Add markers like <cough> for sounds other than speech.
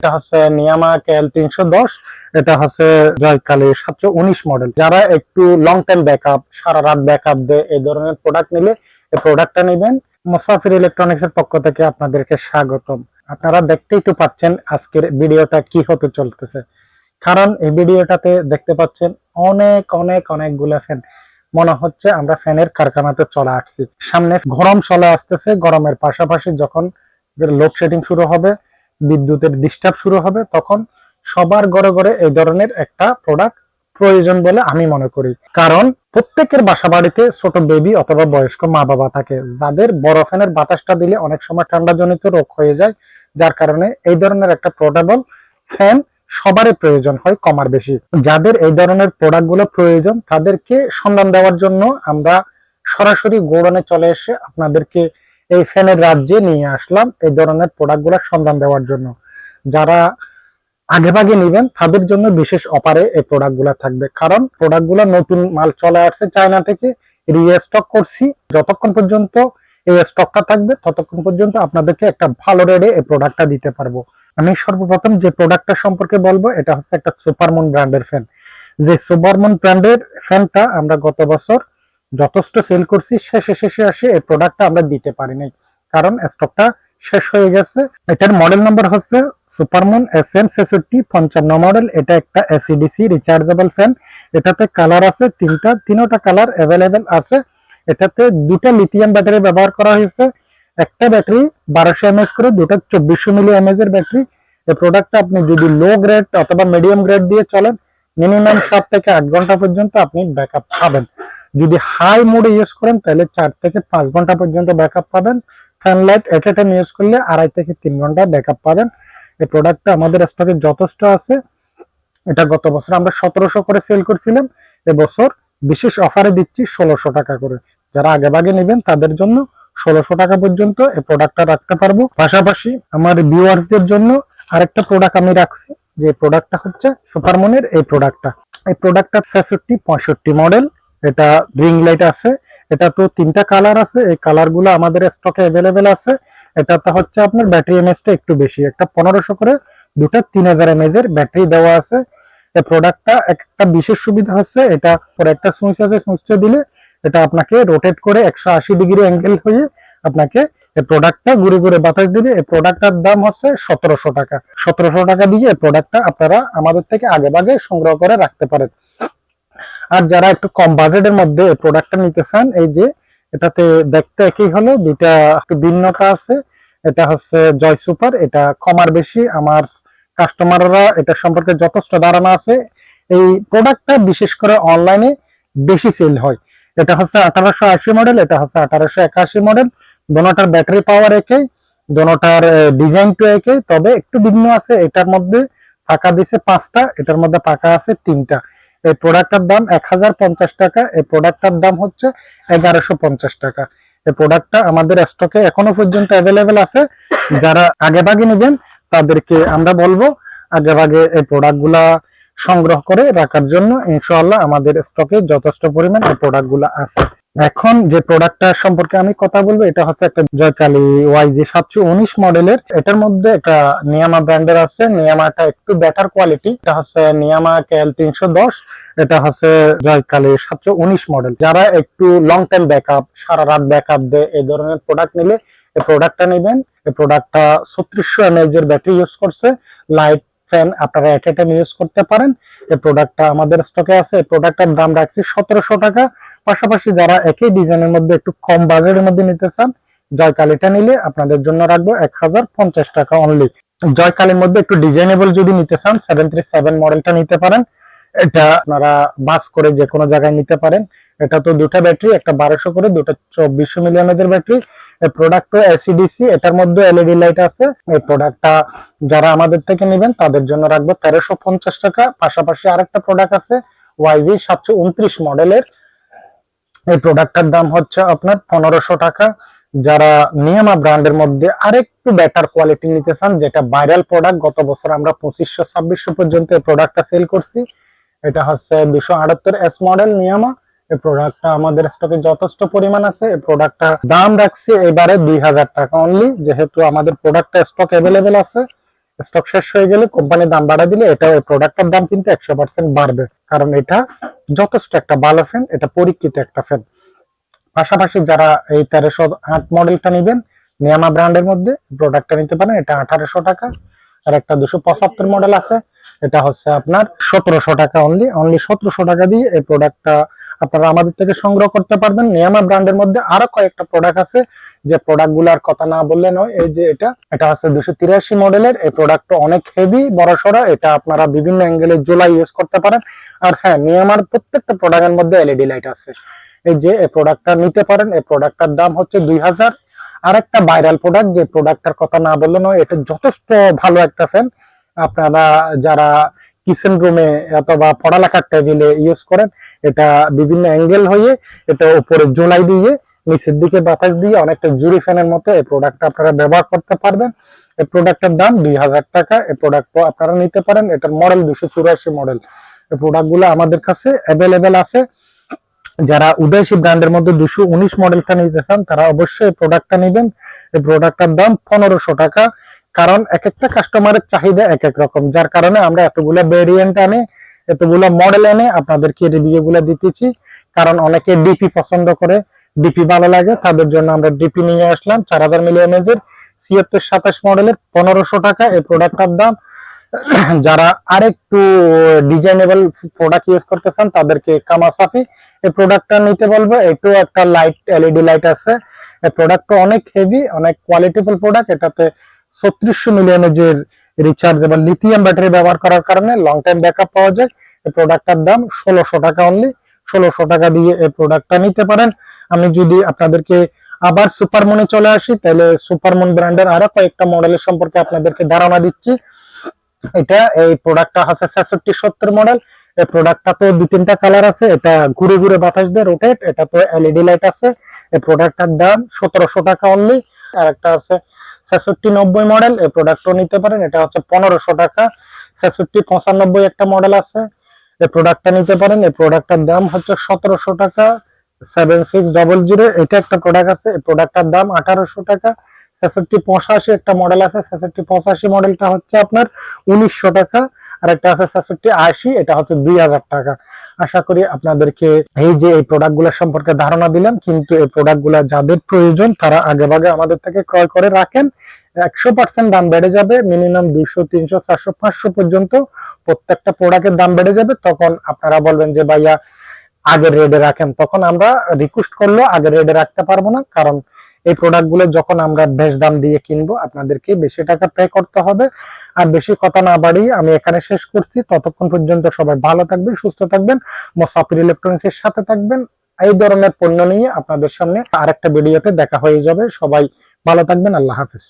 এটা হচ্ছে নিয়ামা কেএল তিনশো দশ, এটা হচ্ছে জয়কালী সাতশো উনিশ মডেল যারা একটু লং টাইম ব্যাকআপ সারা রাত ব্যাকআপ দেয় এই ধরনের প্রোডাক্ট নিলে এই প্রোডাক্টটা নেবেন। মুসাফির ইলেকট্রনিক্স এর পক্ষ থেকে আপনাদেরকে স্বাগতম। আপনারা দেখতেই তো পাচ্ছেন আজকের ভিডিওটা কি হতে চলতেছে। কারণ এই ভিডিওটাতে দেখতে পাচ্ছেন অনেক অনেক, অনেকগুলা ফ্যান মনে হচ্ছে আমরা ফ্যানের কারখানাতে চলে আসছি। সামনে গরম চলে আসতেছে। গরমের পাশাপাশি যখন লোডশেডিং শুরু হবে বিদ্যুতের ডিস্টার্ব শুরু হবে, তখন সবার ঘরে ঘরে এই ধরনের একটা প্রোডাক্ট প্রয়োজন বলে আমি মনে করি। কারণ প্রত্যেকের বাসা বাড়িতে ছোট বেবি অথবা বয়স্ক মা বাবা থাকে। যাদের বড় ফ্যানের বাতাসটা দিলে অনেক সময় ঠান্ডা জনিত রোগ হয়ে যায়, যার কারণে এই ধরনের একটা পোর্টেবল ফ্যান সবারই প্রয়োজন হয় কমার বেশি। যাদের এই ধরনের প্রোডাক্টগুলো প্রয়োজন, তাদেরকে সন্ধান দেওয়ার জন্য আমরা সরাসরি গোডনে চলে এসে আপনাদেরকে এই ফ্যানের রাজ্যে নিয়ে আসলাম এই ধরনের প্রোডাক্টগুলো সন্ধান দেওয়ার জন্য। যারা আগে ভাগে নিবেন, তাদের জন্য বিশেষ অপারে এই প্রোডাক্টগুলো থাকবে। কারণ প্রোডাক্টগুলো নতুন মাল চলে আসছে চায়না থেকে রিস্টক করছি। যতক্ষণ পর্যন্ত এই স্টকটা থাকবে, ততক্ষণ পর্যন্ত আপনাদেরকে একটা ভালো রেটে এই প্রোডাক্টটা দিতে পারব। আমি সর্বপ্রথম যে প্রোডাক্টটা সম্পর্কে বলব, এটা হচ্ছে একটা সুপারমন ব্র্যান্ডের ফ্যান যে সুপারমন ব্র্যান্ডের ফ্যানটা আমরা গত বছর যথেষ্ট সেল করছি, শেষে শেষে আসে এই প্রোডাক্টটা আমরা দিতে পারি নাই। কারণ স্টকটা শেষ হয়ে গেছে। এটার মডেল নাম্বার হচ্ছে সুপারমুন এস এম ছেষট্টি, পঞ্চান্ন মডেল এটা একটা এসিডিসি রিচার্জেবল ফ্যান এটাতে কালার আছে তিনটা, তিনোটা কালার অ্যাভেলেবেল আছে। এটাতে দুটা লিথিয়াম ব্যাটারি ব্যবহার করা হয়েছে। একটা ব্যাটারি বারোশো এমএস করে, দুটা চব্বিশশো মিলি এমএস এর ব্যাটারি এই প্রোডাক্টটা আপনি যদি লো গ্রেড অথবা মিডিয়াম গ্রেড দিয়ে চলেন মিনিমাম সাত থেকে আট ঘণ্টা পর্যন্ত আপনি ব্যাকআপ পাবেন। যদি হাই মোডে ইউজ করেন, তাহলে চার থেকে পাঁচ ঘণ্টা পর্যন্ত ব্যাকআপ পাবেন। Fan light at a time use করলে আড়াই থেকে তিন ঘণ্টা ব্যাকআপ পাবেন। এই প্রোডাক্টটা আমাদের স্টকে যথেষ্ট আছে। এটা গত বছর আমরা সতেরোশো করে সেল করছিলাম। এবছর বিশেষ অফারে দিচ্ছি ষোলোশো টাকা করে। যারা আগে ভাগে নেবেন, তাদের জন্য ষোলোশো টাকা পর্যন্ত এই প্রোডাক্টটা রাখতে পারব। পাশাপাশি আমার ভিউয়ার্সদের জন্য আরেকটা প্রোডাক্ট আমি রাখছি। যে প্রোডাক্টটা হচ্ছে সুপারমনের এই প্রোডাক্টটা এই প্রোডাক্টটা ছেষট্টি, পঁয়ষট্টি মডেল এটা রিং লাইট আছে এটা তো তিনটা কালার আছে, এই কালারগুলো আমাদের স্টকে অ্যাভেলেবেল আছে। এটাতে হচ্ছে আপনার ব্যাটারি এমএসটা একটু বেশি, একটা পনেরোশো করে, দুটা তিন হাজার এমএজ এর ব্যাটারি দেওয়া আছে। এই প্রোডাক্টটা একটা বিশেষ সুবিধা হচ্ছে, এটা পরে একটা সুইচ আছে সুইচটা দিলে এটা আপনাকে রোটেট করে একশো আশি ডিগ্রি অ্যাঙ্গেল হয়ে আপনাকে এই প্রোডাক্টটা ঘুরে ঘুরে বাতাস দিবে। এই প্রোডাক্টটার দাম হচ্ছে সতেরোশো টাকা। সতেরোশো টাকা দিয়ে এই প্রোডাক্টটা আপনারা আমাদের থেকে আগে ভাগে সংগ্রহ করে রাখতে পারেন। আর যারা একটু কম বাজেটের মধ্যে প্রোডাক্টটা নিতে চান এই যে এটাতে দেখতে একই হলো, দুইটা একটু ভিন্নতা আছে। এটা হচ্ছে জয় সুপার এটা কমার বেশি। আমার কাস্টমাররা এটা সম্পর্কে যথেষ্ট ধারণা আছে। এই প্রোডাক্টটা বিশেষ করে অনলাইনে বেশি সেল হয়। এটা হচ্ছে আঠারোশো আশি মডেল এটা হচ্ছে আঠারোশো একাশি মডেল দোনোটার ব্যাটারি পাওয়ার একই দোনোটার ডিজাইন টু একই, তবে একটু ভিন্ন আছে। এটার মধ্যে পাকা দিছে পাঁচটা, এটার মধ্যে পাকা আছে তিনটা। এই প্রোডাক্টটার দাম এক হাজার পঞ্চাশ টাকা, এই প্রোডাক্টটার দাম হচ্ছে এগারোশো টাকা। এই প্রোডাক্টটা আমাদের স্টকে এখনও পর্যন্ত অ্যাভেলেবেল আছে। যারা আগেভাগে নেবেন, তাদেরকে আমরা বলব আগে ভাগে এই প্রোডাক্টগুলা সংগ্রহ করে রাখার জন্য ইনশাআল্লাহ আমাদের স্টকে যথেষ্ট পরিমাণ এই প্রোডাক্টগুলো আছে। এখন যে প্রোডাক্টটা সম্পর্কে আমি কথা বলব, এটা হচ্ছে একটা জয়কালী ওয়াইজি সাতশো উনিশ মডেলের এটার মধ্যে একটা নিয়ামা ব্র্যান্ডের আছে। নিয়ামাটা একটু বেটার কোয়ালিটি এটা হচ্ছে নিয়ামা কেএল তিনশো দশ। এটা হচ্ছে জয়কালী সাতশো উনিশ মডেল যারা একটু লং টাইম ব্যাকআপ সারা রাত ব্যাকআপ দেয় এই ধরনের প্রোডাক্ট নিলে এই প্রোডাক্টটা নেবেন। এই প্রোডাক্টটা ছত্রিশশো এমএএইচ এর ব্যাটারি ইউজ করছে। লাইট ফ্যান আপনারা এক টাইম ইউজ করতে পারেন। এই প্রোডাক্টটা আমাদের স্টকে আছে। এই প্রোডাক্টটার দাম রাখছি সতেরোশো টাকা। পাশাপাশি যারা একই ডিজাইনের মধ্যে একটু কম বাজেটের মধ্যে নিতে চান, জয়কালিটা নিলে আপনাদের জন্য রাখব এক হাজার পঞ্চাশ টাকা অনলি জয়কালির মধ্যে একটু ডিজাইনেবল যদি নিতে চান সেভেন থ্রি সেভেন মডেলটা নিতে পারেন। এটা আপনারা বাস করে যে কোনো জায়গায় নিতে পারেন। এটা তো দুটা ব্যাটারি একটা বারোশো করে, দুটা চব্বিশশো মিলিয়ামের ব্যাটারি প্রোডাক্ট এসিডিসি এটার মধ্যে এলইডি লাইট আছে। এই প্রোডাক্টটা যারা আমাদের থেকে নেবেন, তাদের জন্য রাখব তেরোশো পঞ্চাশ টাকা। পাশাপাশি আরেকটা প্রোডাক্ট আছে ওয়াইভি সাতশো উনত্রিশ মডেলের। এই প্রোডাক্টটার দাম হচ্ছে আপনার পনেরোশো টাকা। যারা নিয়ামা ব্র্যান্ডের মধ্যে আরেকটু বেটার কোয়ালিটি নিতে চান, যেটা ভাইরাল প্রোডাক্ট গত বছর আমরা পঁচিশশো ছাব্বিশশো পর্যন্ত এই প্রোডাক্টটা সেল করছি। এটা হচ্ছে দুশো আটাত্তর এস মডেল নিয়ামা এই প্রোডাক্টটা আমাদের স্টকে যথেষ্ট পরিমাণ আছে। এই প্রোডাক্টটা দাম রাখছি এবারে দুই হাজার টাকা অনলি যেহেতু আমাদের প্রোডাক্টটা স্টক অ্যাভেলেবেল আছে। স্টক শেষ হয়ে গেলে কোম্পানি দাম বাড়া দিলে এটা এই প্রোডাক্টের দাম কিন্তু একশো পার্সেন্ট বাড়বে। কারণ এটা যথেষ্ট একটা ভালো ফ্যান এটা পরীক্ষিত একটা ফ্যান পাশাপাশি যারা এই তেরোশো আট মডেলটা নেবেন নিয়ামা ব্র্যান্ডের মধ্যে প্রোডাক্টটা নিতে পারেন, এটা আঠারোশো টাকা। আর একটা দুশো পঁচাত্তর মডেল আছে, এটা হচ্ছে আপনার সতেরোশো টাকা অনলি অনলি সতেরোশো টাকা দিয়ে এই প্রোডাক্টটা আপনারা আমাদের থেকে সংগ্রহ করতে পারবেন। নিয়ামা ব্র্যান্ডের মধ্যে আরও কয়েকটা প্রোডাক্ট আছে। যে প্রোডাক্টগুলার কথা না বললে নয়, এই যে এটা এটা হচ্ছে দুশো তিরাশি মডেলের এই প্রোডাক্টটা অনেক হেভি বড় সড়ো। এটা আপনারা বিভিন্ন অ্যাঙ্গেলে জোলাই ইউজ করতে পারেন। আর হ্যাঁ নিয়ামার প্রত্যেকটা প্রোডাক্টের মধ্যে এলইডি লাইট আছে। এই যে, এই প্রোডাক্টটা নিতে পারেন। এই প্রোডাক্টটার দাম হচ্ছে দুই হাজার। আর একটা ভাইরাল প্রোডাক্ট যে প্রোডাক্টটার কথা না বললে নয়, এটা যথেষ্ট ভালো একটা ফ্যান আপনারা যারা কিচেন রুমে অথবা পড়ালেখার টেবিলে ইউজ করেন, এটা বিভিন্ন অ্যাঙ্গেল হয়ে এটা উপরে জোলাই দিয়ে, নিচের দিকে বাতাস দিয়ে, অনেকটা জুরি ফ্যানের মতো এই প্রোডাক্টটা আপনারা ব্যবহার করতে পারবেন। এই প্রোডাক্টের দাম দুই হাজার টাকা। এই প্রোডাক্ট আপনারা নিতে পারেন। এটার মডেল দুশো চুরাশি মডেল এই প্রোডাক্টগুলো আমাদের কাছে অ্যাভেলেবেল আছে। যারা উদয়সী ব্র্যান্ডের মধ্যে দুশো উনিশ মডেলটা নিতে চান, তারা অবশ্যই প্রোডাক্টটা নেবেন। এই প্রোডাক্টটার দাম পনেরোশো টাকা। কারণ এক একটা কাস্টমারের চাহিদা এক এক রকম। যার কারণে আমরা এতগুলো ভেরিয়েন্ট আনে, এতগুলো মডেল এনে আপনাদেরকে রিভিউ গুলো দিতেছি। কারণ অনেকে ডিপি পছন্দ করে ডিপি ভালো লাগে, তাদের জন্য আমরা ডিপি নিয়ে আসলাম। চার হাজার মিলি এমএজের ছিয়াত্তর সাতাশ মডেলের পনেরোশো টাকা এই প্রোডাক্টটার দাম। <clears throat> যারা আরেকটু ডিজাইনেবল প্রোডাক্ট ইউজ করতে চান, তাদেরকে কামাসাফি এই প্রোডাক্টটা নিতে বলব। একটু একটা লাইট এলইডি লাইট আছে। এই প্রোডাক্টটা অনেক হেভি অনেক কোয়ালিটিফুল প্রোডাক্ট এটাতে ছত্রিশশো মিলিয়নের রিচার্জেবল লিথিয়াম ব্যাটারি ব্যবহার করার কারণে লং টাইম ব্যাকআপ পাওয়া যায়। এই প্রোডাক্টটার দাম ষোলোশো টাকা অনলি ষোলোশো টাকা দিয়ে এই প্রোডাক্টটা নিতে পারেন। আমি যদি আপনাদেরকে আবার সুপারমনে চলে আসি, তাহলে সুপারমন ব্র্যান্ডের আরও কয়েকটা মডেলের সম্পর্কে আপনাদেরকে ধারণা দিচ্ছি। এটা এই প্রোডাক্টটা হচ্ছে ছেষট্টি সত্তর মডেল এই প্রোডাক্টটা তো দু তিনটা কালার আছে। এটা ঘুরে ঘুরে বাতাস দিয়ে রোটেট এটা তো এলইডি লাইট আছে। এই প্রোডাক্টটার দাম সতেরোশো টাকা অনলি আর একটা আছে ছেষট্টি নব্বই মডেল এই প্রোডাক্টও নিতে পারেন। এটা হচ্ছে পনেরোশো টাকা। ছেষট্টি পঁচানব্বই একটা মডেল আছে। এই প্রোডাক্টটা নিতে পারেন। এই প্রোডাক্টটার দাম হচ্ছে সতেরোশো টাকা। সেভেন সিক্স ডবল জিরো এটা একটা প্রোডাক্ট আছে। এই প্রোডাক্টটার দাম আঠারোশো টাকা। ছেষট্টি পঁচাশি একটা মডেল আছে। ছেষট্টি পঁচাশি মডেলটা হচ্ছে আপনার উনিশশো টাকা। আর একটা আছে ছেষট্টি আশি, এটা হচ্ছে দুই হাজার টাকা। আশা করি আপনাদেরকে এই যে এই প্রোডাক্টগুলা সম্পর্কে ধারণা দিলাম, কিন্তু এই প্রোডাক্টগুলা যাদের প্রয়োজন, তারা আগে ভাগে আমাদের থেকে ক্রয় করে রাখেন। একশো পার্সেন্ট দাম বেড়ে যাবে মিনিমাম দুইশো, তিনশো, চারশো, পাঁচশো পর্যন্ত প্রত্যেকটা প্রোডাক্টের দাম বেড়ে যাবে। তখন আপনারা বলবেন যে, ভাইয়া, আগের রেডে রাখেন। তখন আমরা রিকোয়েস্ট করলেও আগের রেডে রাখতে পারব না, কারণ এই প্রোডাক্টগুলো যখন আমরা বেশ দাম দিয়ে কিনবো, আপনাদেরকে বেশি টাকা পে করতে হবে। আর বেশি কথা না বাড়িয়ে আমি এখানে শেষ করছি। ততক্ষণ পর্যন্ত সবাই ভালো থাকবেন, সুস্থ থাকবেন, মোসাফির ইলেকট্রনিক্স এর সাথে থাকবেন। এই ধরনের পণ্য নিয়ে আপনাদের সামনে আরেকটা ভিডিওতে দেখা হয়ে যাবে। সবাই ভালো থাকবেন, আল্লাহ হাফিজ।